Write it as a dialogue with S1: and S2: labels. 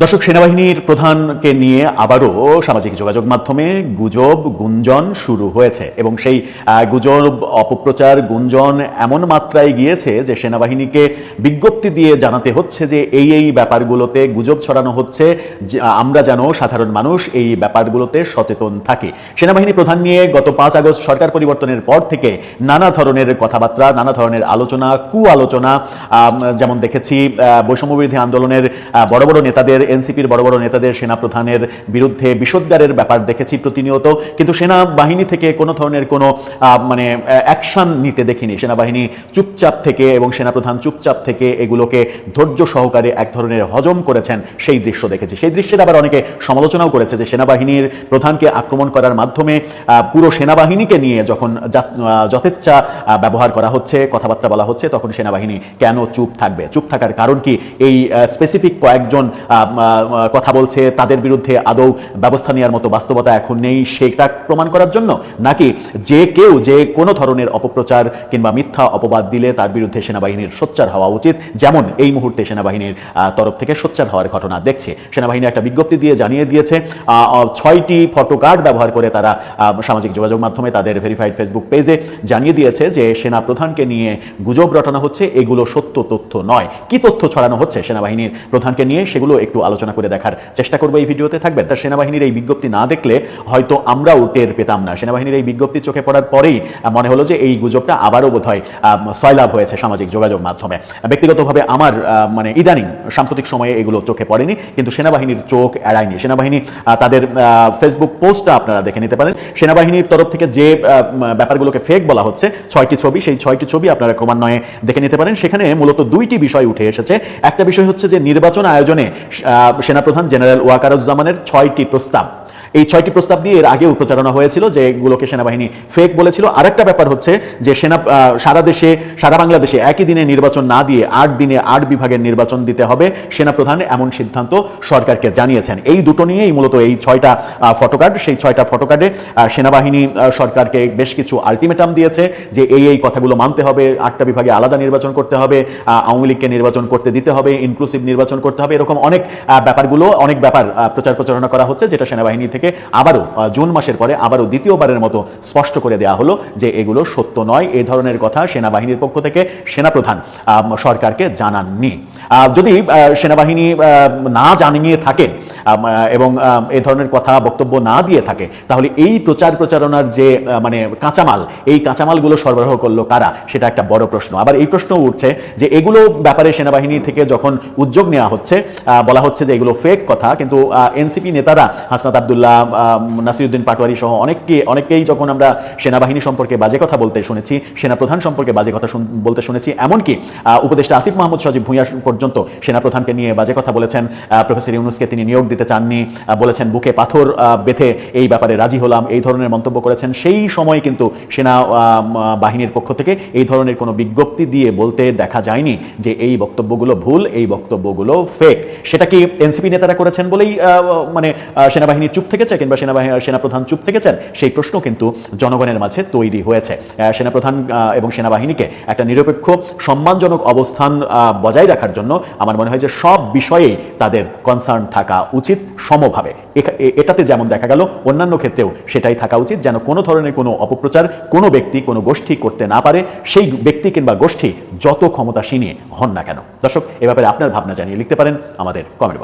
S1: দর্শক, সেনাবাহিনীর প্রধানকে নিয়ে আবারও সামাজিক যোগাযোগ মাধ্যমে গুজব, গুঞ্জন শুরু হয়েছে এবং সেই গুজব, অপপ্রচার, গুঞ্জন এমন মাত্রায় গিয়েছে যে সেনাবাহিনীকে বিজ্ঞপ্তি দিয়ে জানাতে হচ্ছে যে এই এই ব্যাপারগুলোতে গুজব ছড়ানো হচ্ছে আমরা যেন সাধারণ মানুষ এই ব্যাপারগুলোতে সচেতন থাকি। সেনাবাহিনী প্রধান নিয়ে গত পাঁচ আগস্ট সরকার পরিবর্তনের পর থেকে নানা ধরনের কথাবার্তা, নানা ধরনের আলোচনা কু আলোচনা যেমন দেখেছি বৈষম্যবিরোধী আন্দোলনের বড় বড় নেতাদের এনসিপির বড় বড় নেতাদের সেনাপ্রধানের বিরুদ্ধে বিষোদ্গারের ব্যাপার দেখেছি প্রতিনিয়ত, কিন্তু সেনাবাহিনী থেকে কোনো ধরনের কোনো মানে অ্যাকশন নিতে দেখিনি। সেনাবাহিনী চুপচাপ থেকে এবং সেনাপ্রধান চুপচাপ থেকে এগুলোকে ধৈর্য সহকারে এক ধরনের হজম করেছেন সেই দৃশ্য দেখেছি। সেই দৃশ্যের আবার অনেকে সমালোচনাও করেছে যে সেনাবাহিনীর প্রধানকে আক্রমণ করার মাধ্যমে পুরো সেনাবাহিনীকে নিয়ে যখন যথেচ্ছা ব্যবহার করা হচ্ছে, কথাবার্তা বলা হচ্ছে, তখন সেনাবাহিনী কেন চুপ থাকবে? চুপ থাকার কারণ কি? এই স্পেসিফিক কয়েকজন কথা বলছে, তাদের বিরুদ্ধে আদৌ ব্যবস্থা নেওয়ার মতো বাস্তবতা এখন নেই, সেটা প্রমাণ করার জন্য? নাকি যে কেউ যে কোনো ধরনের অপপ্রচার কিংবা মিথ্যা অপবাদ দিলে তার বিরুদ্ধে সেনাবাহিনীর সোচ্চার হওয়া উচিত? যেমন এই মুহূর্তে সেনাবাহিনীর তরফ থেকে সোচ্চার হওয়ার ঘটনা দেখছে। সেনাবাহিনী একটা বিজ্ঞপ্তি দিয়ে জানিয়ে দিয়েছে ছয়টি ফটো কার্ড ব্যবহার করে তারা সামাজিক যোগাযোগ মাধ্যমে তাদের ভেরিফাইড ফেসবুক পেজে জানিয়ে দিয়েছে যে সেনা প্রধানকে নিয়ে গুজব রটানো হচ্ছে, এগুলো সত্য তথ্য নয়। কি তথ্য ছড়ানো হচ্ছে সেনাবাহিনীর প্রধানকে নিয়ে, সেগুলো একটু আলোচনা করে দেখার চেষ্টা করব এই ভিডিওতে থাকবেন তার সেনাবাহিনীর এই বিজ্ঞপ্তি না দেখলে হয়তো আমরাও টের পেতাম না। সেনাবাহিনীর এই বিজ্ঞপ্তি চোখে পড়ার পরেই মনে হলো যে এই গুজবটা আবারও বোধ হয় সয়লাভ হয়েছে সামাজিক যোগাযোগ মাধ্যমে। ব্যক্তিগতভাবে আমার মানে ইদানিং সাম্প্রতিক সময়ে এগুলো চোখে পড়েনি, কিন্তু সেনাবাহিনীর চোখ এড়ায়নি। সেনাবাহিনী তাদের ফেসবুক পোস্টটা আপনারা দেখে নিতে পারেন। সেনাবাহিনীর তরফ থেকে যে ব্যাপারগুলোকে ফেক বলা হচ্ছে, ছয়টি ছবি, সেই ছয়টি ছবি আপনারা ক্রমান্বয়ে দেখে নিতে পারেন। সেখানে মূলত দুইটি বিষয় উঠে এসেছে। একটা বিষয় হচ্ছে যে নির্বাচন আয়োজনে সেনাপ্রধান জেনারেল ওয়াকারুজ্জামানের ছয়টি প্রস্তাব। এই ছয়টি প্রস্তাব নিয়ে এর আগেও প্রচারণা হয়েছিল যে এগুলোকে সেনাবাহিনী ফেক বলেছিল। আরেকটা ব্যাপার হচ্ছে যে সেনা সারা দেশে, সারা বাংলাদেশে একই দিনে নির্বাচন না দিয়ে আট দিনে আট বিভাগের নির্বাচন দিতে হবে, সেনাপ্রধান এমন সিদ্ধান্ত সরকারকে জানিয়েছেন। এই দুটো নিয়েই মূলত এই ছয়টা ফটোকার্ড সেই ছয়টা ফটোকার্ডে সেনাবাহিনী সরকারকে বেশ কিছু আলটিমেটাম দিয়েছে যে এই এই কথাগুলো মানতে হবে, আটটা বিভাগে আলাদা নির্বাচন করতে হবে আওয়ামী লীগকে নির্বাচন করতে দিতে হবে ইনক্লুসিভ নির্বাচন করতে হবে, এরকম অনেক ব্যাপারগুলো, অনেক ব্যাপার প্রচার প্রচারণা করা হচ্ছে যেটা সেনাবাহিনী থেকে আবারও জুন মাসের পরে আবারও দ্বিতীয়বারের মতো স্পষ্ট করে দেওয়া হলো যে এগুলো সত্য নয়, এ ধরনের কথা সেনাবাহিনীর পক্ষ থেকে সেনাপ্রধান সরকারকে জানাননি। যদি সেনাবাহিনী না জানিয়ে থাকে এবং এ ধরনের কথা বক্তব্য না দিয়ে থাকে, তাহলে এই প্রচার প্রচারণার যে মানে কাঁচামাল, এই কাঁচামালগুলো সরবরাহ করল কারা, সেটা একটা বড় প্রশ্ন। আবার এই প্রশ্ন উঠছে যে এগুলো ব্যাপারে সেনাবাহিনী থেকে যখন উদ্যোগ নেওয়া হচ্ছে বলা হচ্ছে যে এগুলো ফেক কথা, কিন্তু এনসিপি নেতারা হাসনাত আবদুল্লাহ নাসিরুদ্দিন পাটোয়ারি সহ অনেককে, অনেককেই যখন আমরা সেনাবাহিনী সম্পর্কে বাজে কথা বলতে শুনেছি, সেনাপ্রধান সম্পর্কে বাজে কথা বলতে শুনেছি, এমনকি উপদেষ্টা আসিফ মাহমুদ সজীব ভূঁইয়া পর্যন্ত সেনাপ্রধানকে নিয়ে বাজে কথা বলেছেন প্রফেসর ইউনুসকে তিনি নিয়োগ দিতে চাননি বলেছেন বুকে পাথর বেঁধে এই ব্যাপারে রাজি হলাম, এই ধরনের মন্তব্য করেছেন। সেই সময় কিন্তু সেনা বাহিনীর পক্ষ থেকে এই ধরনের কোনো বিজ্ঞপ্তি দিয়ে বলতে দেখা যায়নি যে এই বক্তব্যগুলো ভুল, এই বক্তব্যগুলো ফেক সেটা কি এনসিপি নেতারা করেছেন বলেই মানে সেনাবাহিনী চুপ থেকেছে কিংবা সেনাবাহিনী সেনাপ্রধান চুপ থেকেছেন? সেই প্রশ্ন কিন্তু জনগণের মাঝে তৈরি হয়েছে। সেনাপ্রধান এবং সেনাবাহিনীকে একটা নিরপেক্ষ, সম্মানজনক অবস্থান বজায় রাখার জন্য আমার মনে হয় যে সব বিষয়ে তাদের কনসার্ন থাকা উচিত সমভাবে। এটাতে যেমন দেখা গেল, অন্যান্য ক্ষেত্রেও সেটাই থাকা উচিত, যেন কোনো ধরনের কোনো অপপ্রচার কোনো ব্যক্তি, কোনো গোষ্ঠী করতে না পারে, সেই ব্যক্তি কিংবা গোষ্ঠী যত ক্ষমতাসীনই হন না কেন। দর্শক, এ ব্যাপারে আপনার ভাবনা জানিয়ে লিখতে পারেন আমাদের কমেন্ট